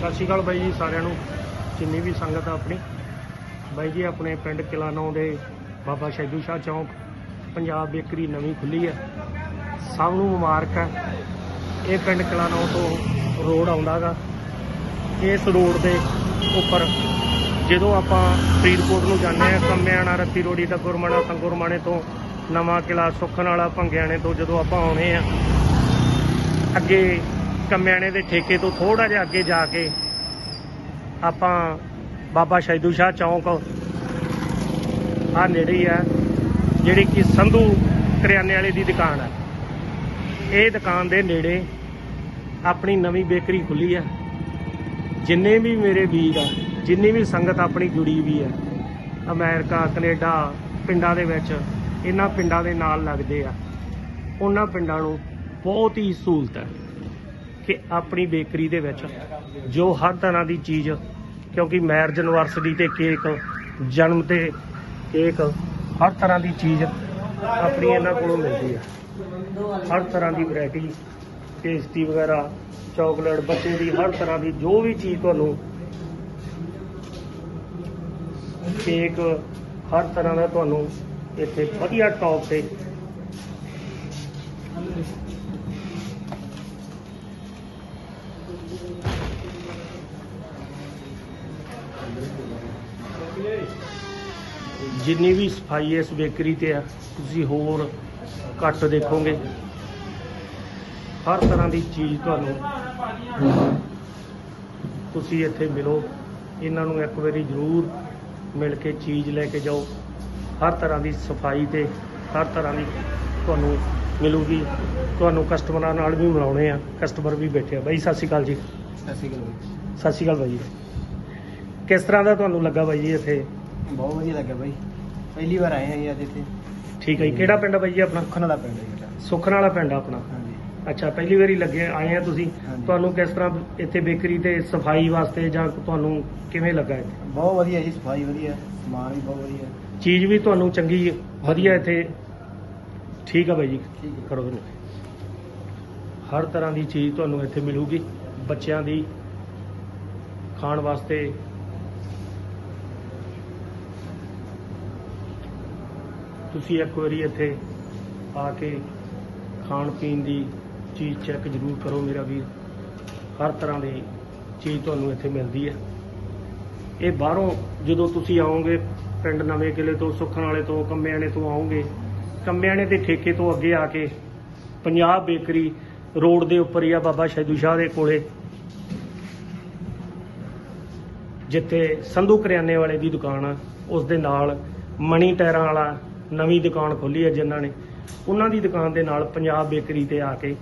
ਸਤਿ ਸ਼੍ਰੀ ਅਕਾਲ ਬਾਈ ਜੀ ਸਾਰਿਆਂ ਨੂੰ। ਜਿੰਨੀ ਵੀ ਸੰਗਤ ਆ ਆਪਣੀ। ਬਾਈ ਜੀ, ਆਪਣੇ ਪਿੰਡ ਕਿਲਾ ਨੌ ਦੇ ਬਾਬਾ ਸ਼ੈਦੂ ਸ਼ਾਹ ਚੌਂਕ, ਪੰਜਾਬ ਬੇਕਰੀ ਨਵੀਂ ਖੁੱਲੀ ਹੈ ਸਭ ਨੂੰ ਮੁਬਾਰਕ ਹੈ ਇਹ ਪਿੰਡ ਕਿਲਾ ਨੌ ਤੋਂ ਰੋਡ ਆਉਂਦਾਗਾ ਇਸ ਰੋਡ ਦੇ ਉੱਪਰ ਜਦੋਂ ਆਪਾਂ ਫਰੀਦਕੋਟ ਨੂੰ ਜਾਂਦੇ ਆ ਕੰਮਿਆਣਾ ਰੱਤੀ ਰੋੜੀ ਦਾ ਗੁਰਮਾਣਾ, ਸੰਗੁਰਮਾਣੇ ਤੋਂ ਨਵਾਂ ਕਿਲਾ ਸੁੱਖਣ ਵਾਲਾ, ਭੰਗਿਆਣੇ ਤੋਂ ਜਦੋਂ ਆਪਾਂ ਆਉਣੇ ਆ ਅੱਗੇ ਕਮਿਆਣੇ ਦੇ ਠੇਕੇ ਤੋਂ ਥੋੜਾ ਜਿਹਾ ਅੱਗੇ ਜਾ ਕੇ ਆਪਾਂ ਬਾਬਾ ਸ਼ੈਦੂ ਸ਼ਾਹ ਚੌਂਕ ਆ ਨੇੜੇ ਹੀ ਆ, ਜਿਹੜੀ ਕਿ ਸੰਧੂ ਕਰਿਆਨੇ ਵਾਲੇ ਦੀ ਦੁਕਾਨ ਹੈ ਇਹ ਦੁਕਾਨ ਦੇ ਨੇੜੇ ਆਪਣੀ ਨਵੀਂ ਬੇਕਰੀ ਖੁੱਲੀ ਆ। ਜਿੰਨੇ ਵੀ ਮੇਰੇ ਵੀਰ ਆ, ਜਿੰਨੀ ਵੀ ਸੰਗਤ ਆਪਣੀ ਜੁੜੀ ਵੀ ਹੈ ਅਮਰੀਕਾ, ਕੈਨੇਡਾ, ਪਿੰਡਾਂ ਦੇ ਵਿੱਚ, ਇਹਨਾਂ ਪਿੰਡਾਂ ਦੇ ਨਾਲ ਲੱਗਦੇ ਆ। ਉਹਨਾਂ ਪਿੰਡਾਂ ਨੂੰ ਬਹੁਤ ਹੀ ਸਹੂਲਤ ਹੈ ਕਿ ਆਪਣੀ ਬੇਕਰੀ ਦੇ ਵਿੱਚ, ਜੋ ਹਰ ਤਰ੍ਹਾਂ ਦੀ ਚੀਜ਼, ਕਿਉਂਕਿ ਮੈਰਿਜ ਐਨਵਰਸਰੀ ਤੇ ਕੇਕ ਜਨਮ ਤੇ ਕੇਕ ਹਰ ਤਰ੍ਹਾਂ ਦੀ ਚੀਜ਼ ਆਪਣੀ ਇਹਨਾਂ ਕੋਲੋਂ ਮਿਲਦੀ ਹੈ। ਹਰ ਤਰ੍ਹਾਂ ਦੀ ਵੈਰਾਈਟੀ ਪੇਸਟੀ ਵਗੈਰਾ ਚਾਕਲੇਟ ਬੱਚੇ ਦੀ ਹਰ ਤਰ੍ਹਾਂ ਦੀ ਜੋ ਵੀ ਚੀਜ਼ ਤੁਹਾਨੂੰ ਕੇਕ ਹਰ ਤਰ੍ਹਾਂ ਦਾ ਤੁਹਾਨੂੰ ਇੱਥੇ ਵਧੀਆ ਟੌਪ ਤੇ ਜਿੰਨੀ ਵੀ ਸਫ਼ਾਈ ਇਸ ਬੇਕਰੀ ਤੇ ਆ ਤੁਸੀਂ ਹੋਰ ਘੱਟ ਦੇਖੋਗੇ। ਹਰ ਤਰ੍ਹਾਂ ਦੀ ਚੀਜ਼ ਤੁਹਾਨੂੰ ਤੁਸੀਂ ਇੱਥੇ ਮਿਲੋ। ਇਹਨਾਂ ਨੂੰ ਇੱਕ ਵਾਰੀ ਜ਼ਰੂਰ ਮਿਲ ਕੇ ਚੀਜ਼ ਲੈ ਕੇ ਜਾਓ। ਹਰ ਤਰ੍ਹਾਂ ਦੀ ਸਫ਼ਾਈ ਤੇ ਹਰ ਤਰ੍ਹਾਂ ਦੀ ਤੁਹਾਨੂੰ ਮਿਲੂਗੀ। ਤੁਹਾਨੂੰ ਕਸਟਮਰਾਂ ਨਾਲ ਵੀ ਮਿਲਾਉਣੇ ਆ। ਕਸਟਮਰ ਵੀ ਬੈਠੇ ਆ। ਬਾਈ ਸਤਿ ਸ਼੍ਰੀ ਅਕਾਲ ਜੀ। ਸਤਿ ਸ਼੍ਰੀ ਅਕਾਲ ਸਤਿ ਸ਼੍ਰੀ ਅਕਾਲ ਬਾਈ ਜੀ। ਕਿਸ ਤਰ੍ਹਾਂ ਦਾ ਤੁਹਾਨੂੰ ਲੱਗਾ ਬਾਈ ਜੀ ਇੱਥੇ? ਬਹੁਤ ਵਧੀਆ ਲੱਗਾ ਬਾਈ। ਪਹਿਲੀ ਵਾਰ ਆਏ ਹਾਂ ਜੀ ਅੱਜ ਇੱਥੇ। ਠੀਕ ਹੈ ਜੀ ਕਿਹੜਾ ਪਿੰਡ ਆ ਬਾਈ ਜੀ ਆਪਣਾ? ਸੁੱਖਣ ਵਾਲਾ ਪਿੰਡ ਹੈ ਜੀ ਸਾਡਾ। ਸੁਖਣ ਵਾਲਾ ਪਿੰਡ ਆ ਆਪਣਾ। ਹਾਂਜੀ। ਅੱਛਾ ਪਹਿਲੀ ਵਾਰੀ ਲੱਗੇ ਆਏ ਆ ਤੁਸੀਂ। ਹਾਂਜੀ। ਤੁਹਾਨੂੰ ਕਿਸ ਤਰ੍ਹਾਂ ਇੱਥੇ ਬੇਕਰੀ ਤੇ ਸਫ਼ਾਈ ਵਾਸਤੇ ਜਾਂ ਤੁਹਾਨੂੰ ਕਿਵੇਂ ਲੱਗਾ ਇੱਥੇ? ਬਹੁਤ ਵਧੀਆ ਜੀ ਸਫ਼ਾਈ ਵਧੀਆ ਸਮਾਨ ਵੀ ਬਹੁਤ ਵਧੀਆ। ਚੀਜ਼ ਵੀ ਤੁਹਾਨੂੰ ਚੰਗੀ ਵਧੀਆ ਇੱਥੇ। ਠੀਕ ਆ ਬਾਈ ਜੀ। ਠੀਕ ਹੈ। ਕਰੋ ਇਹਨੂੰ ਹਰ ਤਰ੍ਹਾਂ ਦੀ ਚੀਜ਼ ਤੁਹਾਨੂੰ ਇੱਥੇ ਮਿਲੂਗੀ। ਬੱਚਿਆਂ ਦੀ ਖਾਣ ਵਾਸਤੇ ਤੁਸੀਂ ਇੱਕ ਵਾਰੀ ਇੱਥੇ ਆ ਕੇ ਖਾਣ ਪੀਣ ਦੀ ਚੀਜ਼ ਚੈੱਕ ਜ਼ਰੂਰ ਕਰੋ ਮੇਰਾ ਵੀਰ। ਹਰ ਤਰ੍ਹਾਂ ਦੀ ਚੀਜ਼ ਤੁਹਾਨੂੰ ਇੱਥੇ ਮਿਲਦੀ ਹੈ। ਇਹ ਬਾਹਰੋਂ ਜਦੋਂ ਤੁਸੀਂ ਆਓਗੇ ਪਿੰਡ ਨਵੇਂ ਕਿਲੇ ਤੋਂ, ਸੁੱਖਣ ਵਾਲੇ ਤੋਂ, ਕੰਮਿਆਣੇ ਤੋਂ ਆਓਗੇ, ਕੰਮਿਆਣੇ ਦੇ ਠੇਕੇ ਤੋਂ ਅੱਗੇ ਆ ਕੇ ਪੰਜਾਬ ਬੇਕਰੀ ਰੋਡ ਦੇ ਉੱਪਰ ਹੀ ਆ ਬਾਬਾ ਸ਼ੈਦੂ ਸ਼ਾਹ ਦੇ ਕੋਲੇ। ਜਿੱਥੇ ਸੰਧੂ ਕਰਿਆਨੇ ਵਾਲੇ ਦੀ ਦੁਕਾਨ ਆ ਉਸ ਦੇ ਨਾਲ ਮਣੀ ਟਾਇਰਾਂ ਵਾਲਾ ਨਵੀਂ ਦੁਕਾਨ ਖੋਲੀ ਹੈ ਜਿਨ੍ਹਾਂ ਨੇ, ਉਹਨਾਂ ਦੀ ਦੁਕਾਨ ਦੇ ਨਾਲ ਪੰਜਾਬ ਬੇਕਰੀ ਤੇ ਆ ਕੇ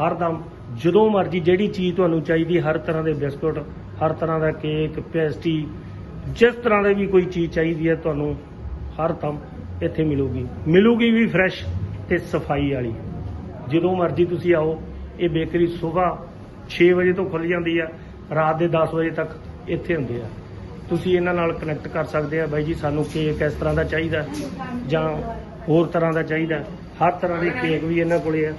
ਹਰਦਮ ਜਦੋਂ ਮਰਜ਼ੀ ਜਿਹੜੀ ਚੀਜ਼ ਤੁਹਾਨੂੰ ਚਾਹੀਦੀ, ਹਰ ਤਰ੍ਹਾਂ ਦੇ ਬਿਸਕੁਟ, ਹਰ ਤਰ੍ਹਾਂ ਦਾ ਕੇਕ ਪੇਸਟੀ ਜਿਸ ਤਰ੍ਹਾਂ ਦੇ ਵੀ ਕੋਈ ਚੀਜ਼ ਚਾਹੀਦੀ ਹੈ, ਤੁਹਾਨੂੰ ਹਰ ਦਮ ਇੱਥੇ ਮਿਲੂਗੀ। ਮਿਲੂਗੀ ਵੀ ਫਰੈਸ਼ ਤੇ ਸਫ਼ਾਈ ਵਾਲੀ। ਜਦੋਂ ਮਰਜ਼ੀ ਤੁਸੀਂ ਆਓ, ਇਹ ਬੇਕਰੀ ਸਵੇਰ 6 ਵਜੇ ਤੋਂ ਖੁੱਲ ਜਾਂਦੀ ਆ ਰਾਤ ਦੇ 10 ਵਜੇ ਤੱਕ ਇੱਥੇ ਹੁੰਦੇ ਆ ਤੁਸੀਂ ਇਹਨਾਂ ਨਾਲ ਕਨੈਕਟ ਕਰ ਸਕਦੇ ਆ ਬਾਈ ਜੀ, ਸਾਨੂੰ ਕੇਕ ਇਸ ਤਰ੍ਹਾਂ ਦਾ ਚਾਹੀਦਾ, ਜਾਂ ਹੋਰ ਤਰ੍ਹਾਂ ਦਾ ਚਾਹੀਦਾ। ਹਰ ਤਰ੍ਹਾਂ ਦੇ ਕੇਕ ਵੀ ਇਹਨਾਂ ਕੋਲੇ ਆ।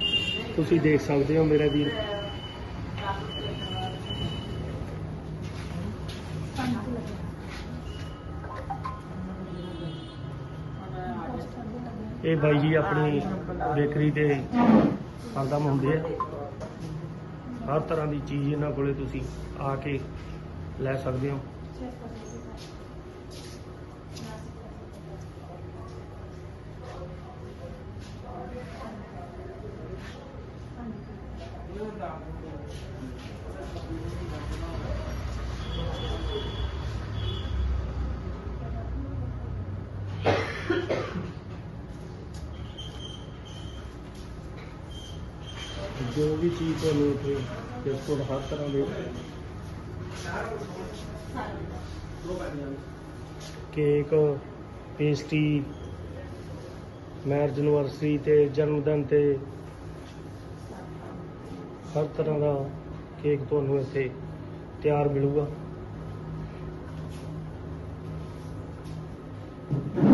ਤੁਸੀਂ ਦੇਖ ਸਕਦੇ ਹੋ ਮੇਰਾ ਵੀਰ। ਇਹ ਬਾਈ ਜੀ ਆਪਣੀ ਬੇਕਰੀ ਤੇ ਹਰਦਮ ਹੁੰਦੇ ਆ। ਹਰ ਤਰ੍ਹਾਂ ਦੀ ਚੀਜ਼ ਇਹਨਾਂ ਕੋਲੇ ਤੁਸੀਂ ਆ ਕੇ ਲੈ ਸਕਦੇ ਹੋ। ਜੋ ਵੀ ਚੀਜ਼ ਤੁਹਾਨੂੰ ਇੱਥੇ ਬਿਸਕੁਟ ਹਰ ਤਰ੍ਹਾਂ ਦੇ ਕੇਕ ਪੇਸਟੀ ਮੈਰਿਜ ਐਨਵਰਸਰੀ ਤੇ ਜਨਮ ਦਿਨ ਤੇ ਹਰ ਤਰ੍ਹਾਂ ਦਾ ਕੇਕ ਤੁਹਾਨੂੰ ਇੱਥੇ ਤਿਆਰ ਮਿਲੂਗਾ।